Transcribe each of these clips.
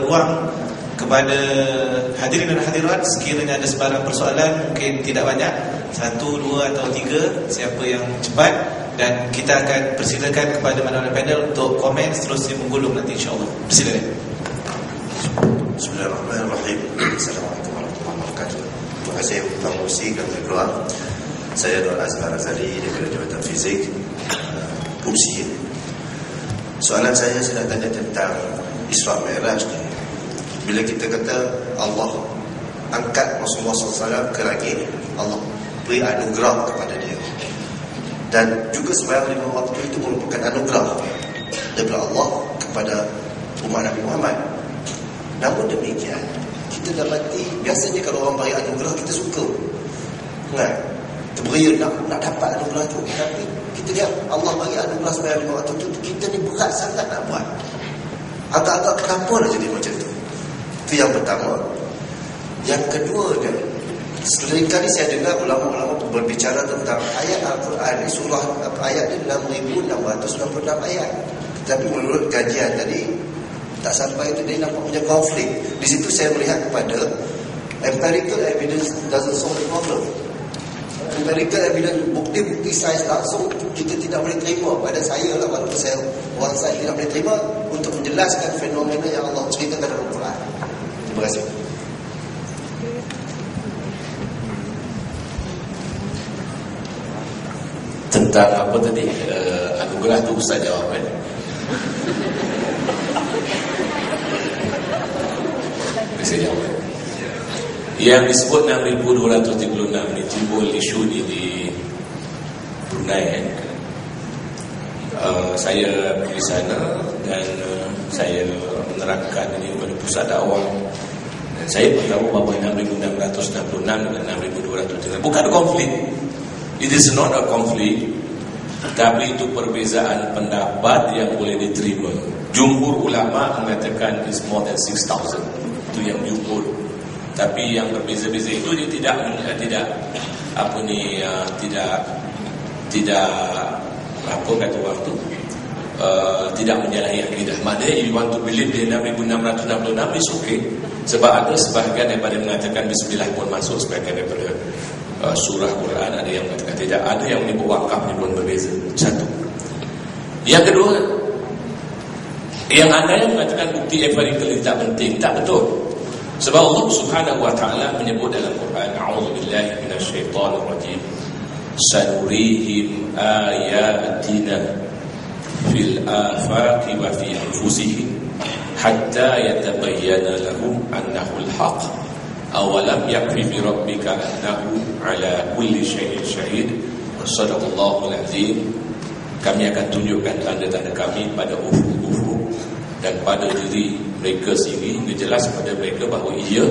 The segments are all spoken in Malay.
ruang kepada hadirin dan hadirat sekiranya ada sebarang persoalan mungkin tidak banyak. Satu, dua atau tiga siapa yang cepat. Dan kita akan persilakan kepada mana-mana panel untuk komen seterusnya menggulung nanti insyaAllah. Persilakan. Bismillahirrahmanirrahim. Assalamualaikum warahmatullahi wabarakatuh. Terima kasih Tuan Musi dan Ketua Saya Tuan Azhar Azali Daripada Jabatan Fizik. Uh, UPSI Soalan saya saya nak tanya tentang Isra Mi'raj ni bila kita kata Allah angkat Rasulullah SAW ke langit Allah beri anugerah kepada dia. Dan juga sebenarnya lima waktu itu merupakan anugerah daripada Allah kepada umat Nabi Muhammad. Namun demikian kita dapati biasanya kalau orang beri anugerah kita suka. Kan terberi nak, nak dapat anugerah itu tapi kita lihat Allah bagi anugerah sebenarnya lima waktu itu kita ni berat sangat nak buat. Agak-agak kenapa nak jadi macam tu itu yang pertama. Yang kedua dia, sering kali saya dengar ulama-ulama berbicara tentang ayat Al-Quran ini surah ayat ini 6666 ayat. Tapi menurut kajian tadi tak sampai itu dia nampak punya konflik. Di situ saya melihat kepada empirical evidence doesn't solve the problem. Empirical evidence bukti-bukti sains langsung kita tidak boleh terima pada saya lah walaupun saya orang saya tidak boleh terima untuk menjelaskan fenomena yang Allah ceritakan dalam Al-Quran. Terima kasih. Tentang apa tadi? Uh, anugerah tu Ustaz jawab kan? Saya jawab. Yang disebut 6236 ni timbul isu ni di Brunei kan? Uh, saya pergi sana dan uh, saya menerangkan ini kepada pusat dakwah dan saya beritahu bahawa 6666 dan 6200 bukan konflik. It is not a conflict. Tapi itu perbezaan pendapat yang boleh diterima. Jumhur ulama mengatakan is more than 6000 itu yang jumhur. Tapi yang berbeza-beza itu dia tidak tidak apa ni uh, tidak tidak apa kata waktu uh, tidak menyalahi akidah. Maknanya if you want to believe di 6666 is okay. Sebab ada sebahagian daripada mengatakan bismillah pun masuk sebahagian daripada uh, surah Quran ada yang mengatakan tidak. Ada yang menyebut wakaf ni pun berbeza. Satu. Yang kedua, yang ada yang mengatakan bukti empirical tidak penting. Tak betul. Sebab Allah Subhanahu wa taala menyebut dalam Quran, "A'udzubillahi minasyaitonirrajim." Sanurihim ayatina fil afaqi wa fi anfusihim hatta yatabayyana lahum annahu al-haq. Awalam yakfi bi rabbika annahu ala kulli shay'in shahid. Sadaqallahu al-azim kami akan tunjukkan tanda-tanda kami pada ufuk-ufuk dan pada diri mereka sini jelas pada mereka bahawa ia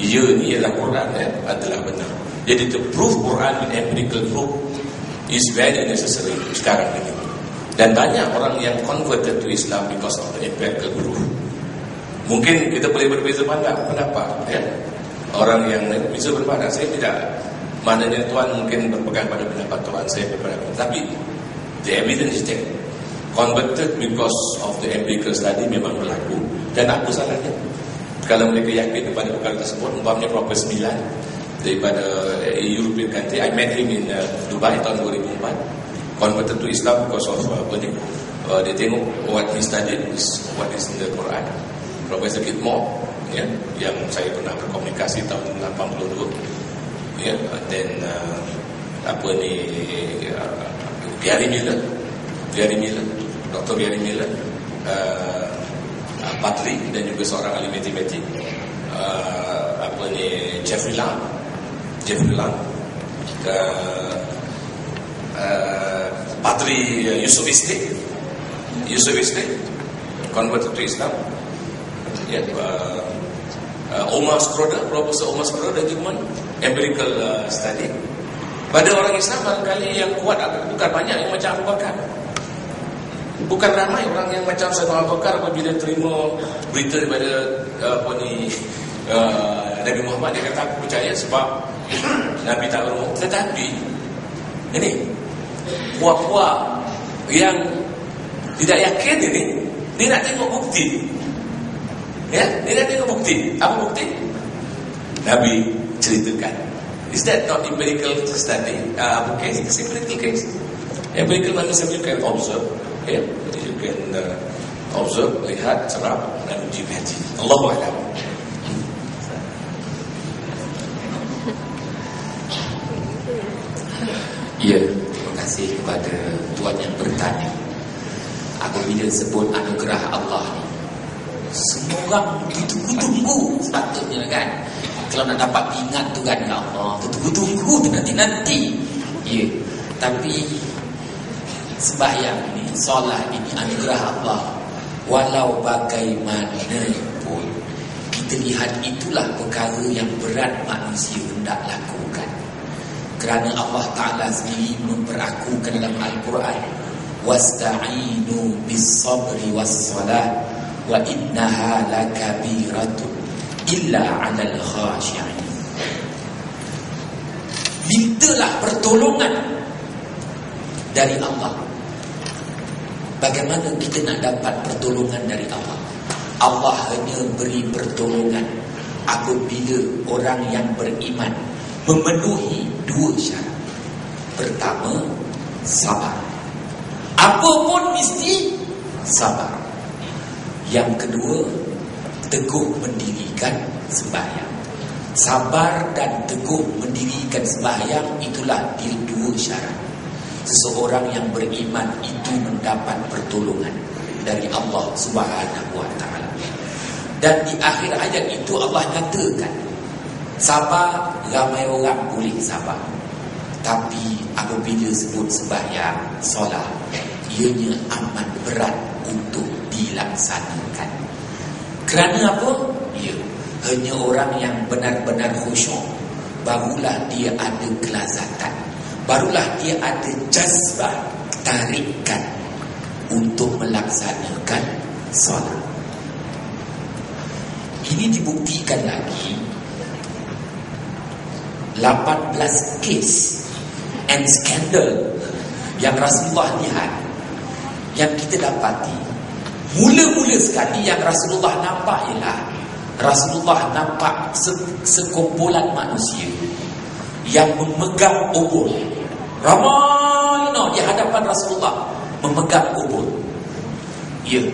ia ni ialah Quran eh, adalah benar. Jadi the proof Quran with empirical proof is very necessary sekarang ini dan banyak orang yang converted to Islam because of the empirical proof. Mungkin kita boleh berbeza pandang, pendapat. Ya? Orang yang bisa berpandang, saya tidak. Maknanya Tuhan mungkin berpegang pada pendapat Tuhan, saya berpegang. Tapi, the evidence is there. Converted because of the empirical study memang berlaku. Dan apa salahnya? Kalau mereka yakin kepada perkara tersebut, umpamanya Prophet 9 daripada European country, I met him in uh, Dubai tahun 2004 converted to Islam because of uh, apa ni uh, dia tengok what he studied is what is in the Quran Professor Kitmore ya, yang saya pernah berkomunikasi tahun 82 ya, then uh, apa ni uh, Gary Miller Gary Miller Dr. Gary Miller uh, Patri dan juga seorang ahli matematik uh, apa ni Jeffrey Lang Jeffrey Lang uh, uh, Patri Yusuf Isti Yusuf Isti converted to Islam. Ya uh, uh, Omar Skroda Profesor Omar Skroda Jerman empirical uh, study. Pada orang Islam barangkali yang kuat bukan banyak yang macam Abu Bakar. Bukan ramai orang yang macam Sayyidina Abu Bakar apabila terima berita daripada uh, apa ni uh, Nabi Muhammad. Dia kata aku percaya sebab Nabi tak berumur tetapi ini puak-puak yang tidak yakin ini dia nak tengok bukti Ya, dia ada bukti. Apa bukti? Nabi ceritakan. Is that not empirical study? Uh, apa case? It's empirical case. Empirical manusia you can observe. Ya, you can uh, observe, lihat, cerap, dan uji kaji. Allahu. Ya, terima kasih kepada tuan yang bertanya. Apabila sebut anugerah Allah ni, semua orang tunggu-tunggu sepatutnya kan. Kalau nak dapat ingat tu kan ya Allah, tunggu-tunggu tu nanti-nanti. Ya, tapi sembahyang ni, solat ini anugerah Allah. Walau bagaimanapun, kita lihat itulah perkara yang berat manusia hendak lakukan. Kerana Allah Ta'ala sendiri memperakukan dalam Al-Quran. Wasta'inu bis-sabri was-salah Wa innaha lakabiratun Illa alal khasyi'in Mintalah pertolongan Dari Allah. Bagaimana kita nak dapat pertolongan dari Allah? Allah hanya beri pertolongan Apabila orang yang beriman Memenuhi dua syarat. Pertama, sabar. Apa pun mesti sabar. Yang kedua, teguh mendirikan sembahyang. Sabar dan teguh mendirikan sembahyang itulah dia dua syarat. Seseorang yang beriman itu mendapat pertolongan dari Allah Subhanahu wa taala. Dan di akhir ayat itu Allah nyatakan Sabar ramai orang boleh sabar Tapi apabila sebut sembahyang Solat Ianya amat berat untuk dilaksanakan. Kerana apa? Ya, hanya orang yang benar-benar khusyuk Barulah dia ada kelazatan. Barulah dia ada jazbah Tarikan Untuk melaksanakan solat. Ini dibuktikan lagi 18 case and scandal yang Rasulullah lihat yang kita dapati. Mula-mula sekali yang Rasulullah nampak ialah Rasulullah nampak sekumpulan manusia yang memegang obor ramai no, di hadapan Rasulullah memegang obor ya.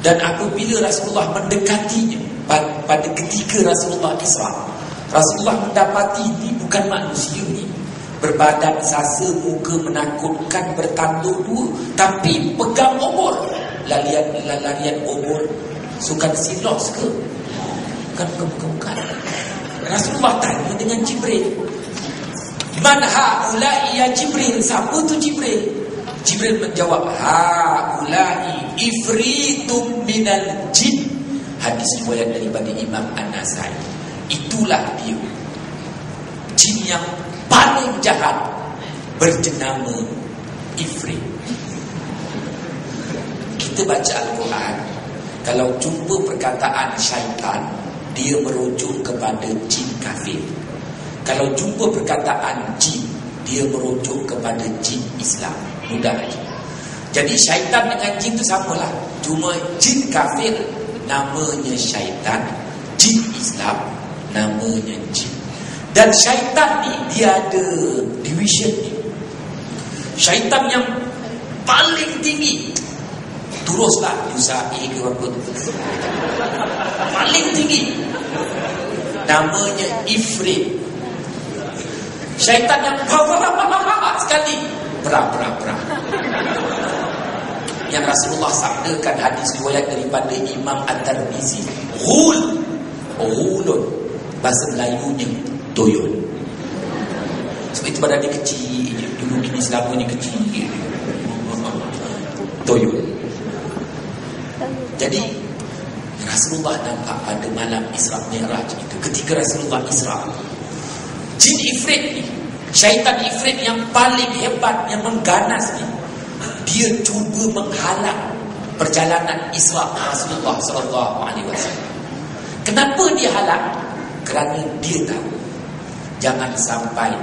Dan apabila Rasulullah mendekatinya pada ketika Rasulullah Isra Rasulullah mendapati ini bukan manusia ni. Berbadan sasa muka menakutkan bertanduk dua Tapi pegang obor. Larian larian obor. Sukan silos ke? Bukan, bukan, bukan, bukan Rasulullah tanya dengan Jibril. Man ha'ulai ya Jibril? Siapa tu Jibril? Jibril menjawab Ha'ulai ifritum minal jin. Hadis riwayat daripada Imam An-Nasai Itulah dia. Jin yang paling jahat Berjenama Ifrit. Kita baca Al-Quran. Kalau jumpa perkataan syaitan Dia merujuk kepada jin kafir. Kalau jumpa perkataan jin Dia merujuk kepada jin Islam. Mudah saja jadi syaitan dengan jin itu samalah. Cuma jin kafir Namanya syaitan Jin Islam namanya jin. Dan syaitan ni dia ada division ni. Syaitan yang paling tinggi teruslah A ke apa tu. Paling tinggi namanya Ifrit. Syaitan yang sekali berah berah berah. Yang Rasulullah sabdakan hadis riwayat daripada Imam At-Tirmizi. Ghul. Ghulun bahasa Melayunya toyol. Sebab itu pada dia kecil dulu kini selamanya kecil toyol. Jadi Rasulullah nampak pada malam Isra Mi'raj itu ketika Rasulullah Isra jin ifrit ni syaitan ifrit yang paling hebat yang mengganas ni dia cuba menghalang perjalanan Isra Rasulullah wasallam. Kenapa dia halang kerana dia tahu. Jangan sampai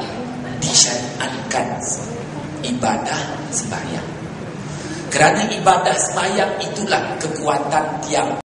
Disyariatkan Ibadah sembahyang. Kerana ibadah sembahyang Itulah kekuatan tiang